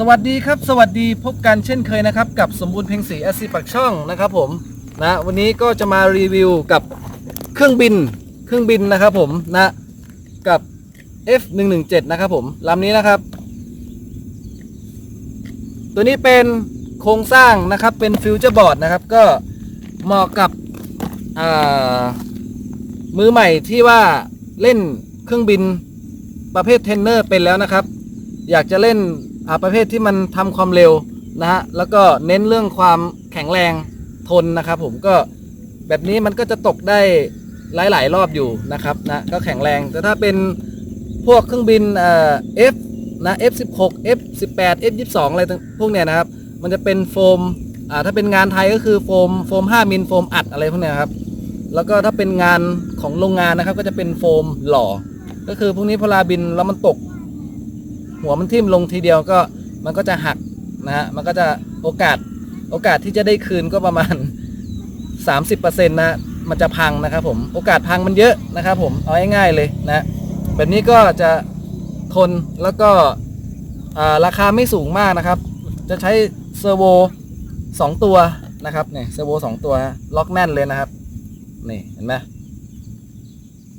สวัสดีครับ สวัสดีพบกันเช่นเคยนะครับ กับสมบูรณ์เพ็งศรีอาซีปักช่องนะครับผมนะวันนี้ก็จะมารีวิวกับเครื่องบินเครื่องบินนะครับผมนะกับ F117 นะครับผมลำนี้นะครับ ตัวนี้เป็นโครงสร้างนะครับเป็นฟิวเจอร์บอร์ดนะครับ ก็เหมาะกับมือใหม่ที่ว่าเล่นเครื่องบินประเภทเทนเนอร์เป็นแล้วนะครับ อยากจะเล่น ประเภทที่มันทำความเร็วนะฮะแล้วก็เน้นเรื่องความแข็งแรงทนนะครับผมก็แบบนี้มันก็จะตกได้หลาย ๆ รอบอยู่นะครับนะก็แข็งแรงแต่ถ้าเป็นพวกเครื่องบินเอ่อ F นะ F16 F18 F22 อะไรต่างพวกเนี้ยนะครับ มันจะเป็นโฟมอ่าถ้าเป็นงานไทยก็คือโฟมโฟม 5มิลโฟมอัดอะไรพวกเนี้ยครับแล้วก็ถ้าเป็นงานของโรงงานนะครับก็จะเป็นโฟมหล่อ ก็คือพวกนี้พลาบินแล้วมันตก หัวมันทิ่มลงทีเดียวก็มันก็จะหักนะฮะมันก็จะโอกาสโอกาสที่จะได้คืนก็ประมาณ 30%นะมันจะพังนะครับผมโอกาสพังมันเยอะนะครับผมเอาง่ายๆเลยนะแบบนี้ก็จะทนแล้วก็ราคาไม่สูงมากนะครับ จะใช้เซอร์โวสองตัวนะครับเนี่ยเซอร์โวสองตัวล็อกแน่นเลยนะครับนี่เห็นไหม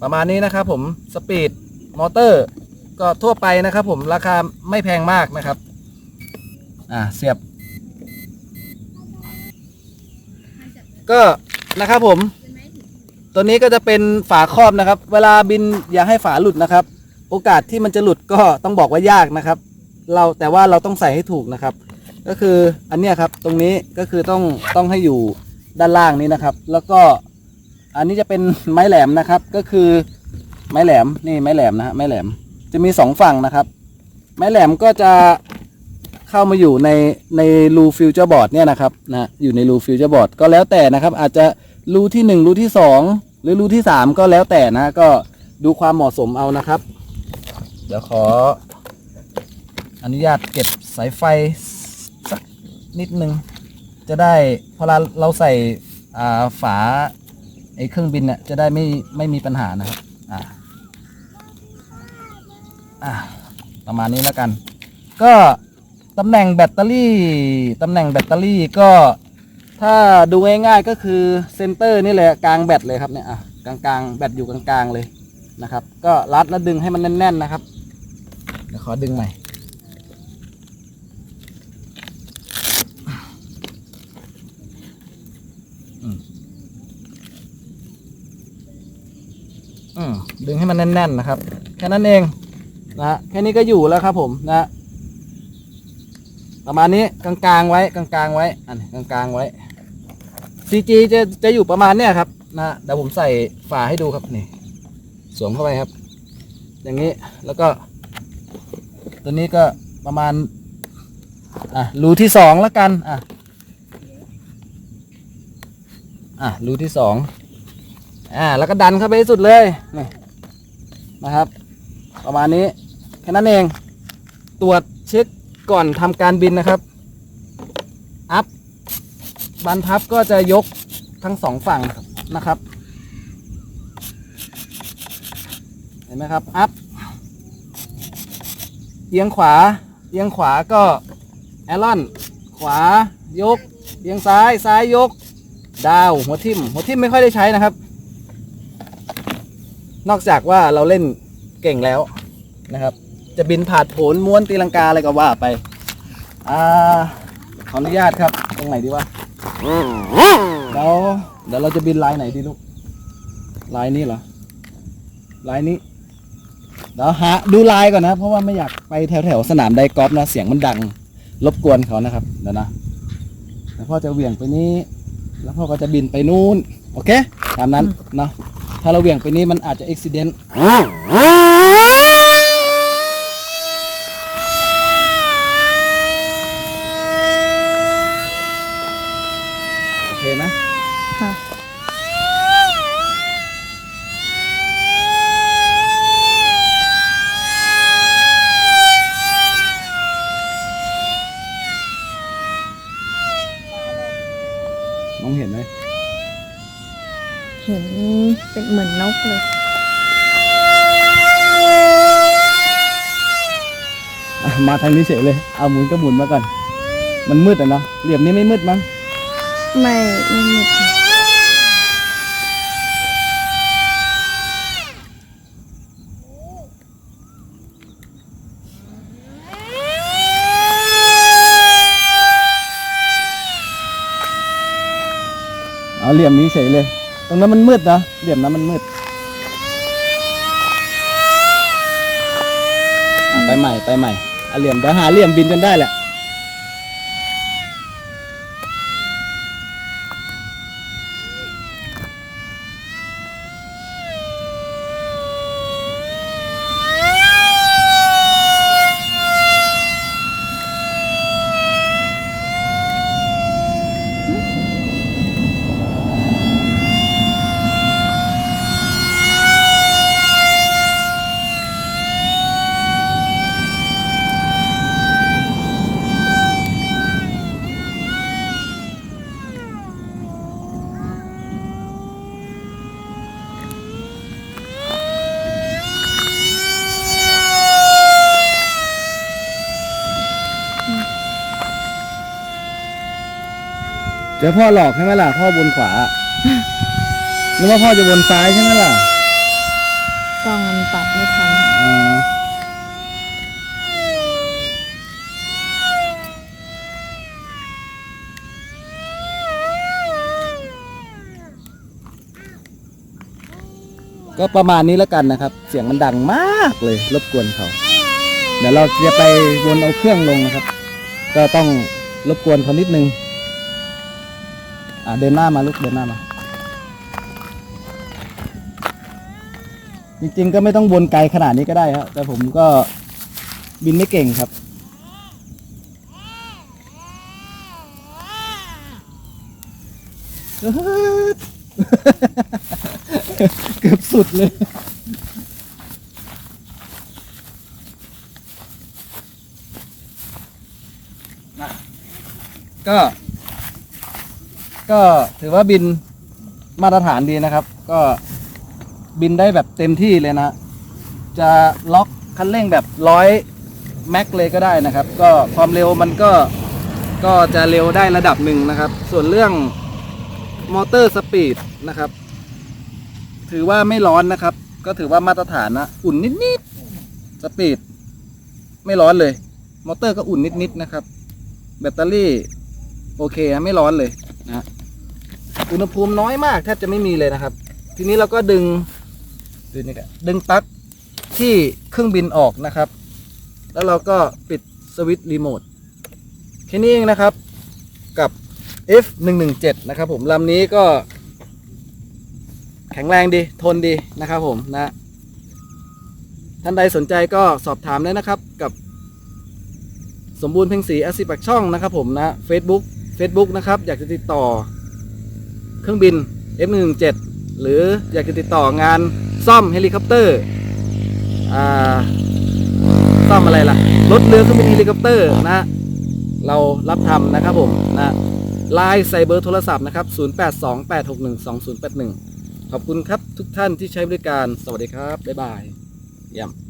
ประมาณนี้นะครับผมสปีดมอเตอร์ ก็ทั่วไปนะครับ ผมราคาไม่แพงมากนะครับ อ่าเสียบ ก็นะครับผม ตัวนี้ก็จะเป็นฝาครอบนะครับ เวลาบินอย่าให้ฝาหลุดนะครับ โอกาสที่มันจะหลุดก็ต้องบอกว่ายากนะครับ เราแต่ว่าเราต้องใส่ให้ถูกนะครับ ก็คืออันเนี้ยครับ ตรงนี้ก็คือต้องต้องให้อยู่ด้านล่างนี้นะครับ แล้วก็อันนี้จะเป็นไม้แหลมนะครับ ก็คือไม้แหลมนี่ไม้แหลมนะฮะไม้แหลม จะมีสองฝั่งนะครับไม้แหลมก็จะเข้ามาอยู่ในในรูฟิวเจอร์บอร์ดเนี่ยนะครับนะอยู่ในรูฟิวเจอร์บอร์ดก็แล้วแต่นะครับ อาจจะรูที่หนึ่งรูที่สองหรือรูที่สามก็แล้วแต่นะ ก็ดูความเหมาะสมเอานะครับ เดี๋ยวขอ อนุญาตเก็บสายไฟสักนิดนึง จะได้พอเราเราใส่ฝาไอ้เครื่องบินเนี่ยจะได้ไม่ไม่มีปัญหานะครับอ่า อะประมาณนี้แล้วกัน ก็ตำแหน่งแบตเตอรี่ตำแหน่งแบตเตอรี่ก็ถ้าดูง่ายๆก็คือเซนเตอร์นี่แหละกลางแบตเลยครับเนี่ยอะกลางๆแบตอยู่กลางๆเลยนะครับ ก็รัดแล้วดึงให้มันแน่น ๆนะครับเดี๋ยวขอดึงใหม่ดึงให้มันแน่น ๆ นะครับ แค่นั้นเอง นะฮะแค่นี้ก็อยู่แล้วครับผมนะประมาณนี้กลางๆไว้กลางๆไว้อันกลางๆไว้ CG จะจะอยู่ประมาณเนี้ยครับนะเดี๋ยวผมใส่ฝาให้ดูครับนี่สวมเข้าไปครับ อย่างนี้แล้วก็ ตัวนี้ก็ประมาณอะรูที่สองแล้วกันอะอะรูที่สองอ่าแล้วก็ดันเข้าไปสุดเลยนี่นะครับ ประมาณนี้ ค่นั้นเอง ตรวจเช็คก่อนทำการบินนะครับ อัพบันพับก็จะยกทั้งสองฝั่งนะครับ เห็นไหมครับ อัพเอียงขวาเอียงขวาก็แอลลอนขวายกเอียงซ้ายซ้ายยก ดาว หัวทิ่ม หัวทิ่มไม่ค่อยได้ใช้นะครับ นอกจากว่าเราเล่นเก่งแล้วนะครับ จะบินผ่านโผลม้วนตีลังกาอะไรก็ว่าไป อ่า ขออนุญาตครับ ตรงไหนดีวะเดี๋ยวเดี๋ยวเราจะบินลายไหนดีลูก ลายนี้เหรอ ลายนี้ เดี๋ยวหาดูลายก่อนนะ เพราะว่าไม่อยากไปแถวแถวสนามไดกอล์ฟนะ เสียงมันดัง รบกวนเขานะครับ เดี๋ยวนะแต่พ่อจะเหวี่ยงไปนี้ แล้วพ่อก็จะบินไปนู่น โอเค ตามนั้นเนาะ ถ้าเราเหวี่ยงไปนี้มันอาจจะอุบิเหตุโอเคนะ ค่ะ มองเห็นไหม เห็นเป็นเหมือนนกเลย อะ มาทางนี้เฉยเลย เอาหมุนก็หมุนมาก่อน มันมืดอะเนาะ เหลี่ยมนี้ไม่มืดมั้ง ไม่ไม่มืดเอาเหลี่ยมนี้เฉยเลย ตรงนั้นมันมืดนะ เหลี่ยมนั้นมันมืด ไปใหม่ ไปใหม่ เอาเหลี่ยมเดี๋ยวหาเหลี่ยมบินกันได้แหละ เจอพ่อหลอกใช่ไหมล่ะ พ่อบนขวานึกว่าพ่อจะบนซ้ายใช่ไหมล่ะกล้องมันปรับไม่ทัน อ่าก็ประมาณนี้แล้วกันนะครับ เสียงมันดังมากเลย รบกวนเขา เดี๋ยวเราจะไปวนเอาเครื่องลงนะครับ ก็ต้องรบกวนเขานิดนึง อ่าเดินหน้ามาลูกเดินหน้ามา จริงๆก็ไม่ต้องวนไกลขนาดนี้ก็ได้ครับแต่ผมก็บินไม่เก่งครับ เกือบสุดเลยก็ ก็ถือว่าบินมาตรฐานดีนะครับ ก็บินได้แบบเต็มที่เลยนะ จะล็อกคันเร่งแบบร้อยแม็กเลยก็ได้นะครับ ก็ความเร็วมันก็ก็จะเร็วได้ระดับหนึ่งนะครับ ส่วนเรื่องมอเตอร์สปีดนะครับ ถือว่าไม่ร้อนนะครับ ก็ถือว่ามาตรฐานนะ อุ่นนิดๆสปีดไม่ร้อนเลย มอเตอร์ก็อุ่นนิดๆนะครับ แบตเตอรี่ โอเคไม่ร้อนเลยนะ อุณหภูมิน้อยมากแทบจะไม่มีเลยนะครับ ทีนี้เราก็ดึงดึงนี่กันดึงปลั๊กที่เครื่องบินออกนะครับ แล้วเราก็ปิดสวิตช์รีโมทแค่นี้เองนะครับกับ F 1 1 7 นะครับผมลำนี้ก็ แข็งแรงดีทนดีนะครับผมนะท่านใดสนใจก็สอบถามได้นะครับกับสมบูรณ์เพ็งศรีอาชีพปากช่องนะครับผมนะ Facebook Facebook นะครับ อยากจะติดต่อ เครื่องบิน F117 หรืออยากจะติดต่องานซ่อมเฮลิคอปเตอร์ซ่อมอะไรล่ะ รถเรือเครื่องบินเฮลิคอปเตอร์นะ เรารับทำนะครับผมนะไลน์ใส่เบอร์โทรศัพท์นะครับ 0828612081 ขอบคุณครับทุกท่านที่ใช้บริการ สวัสดีครับ บ๊ายบายเยี่ยม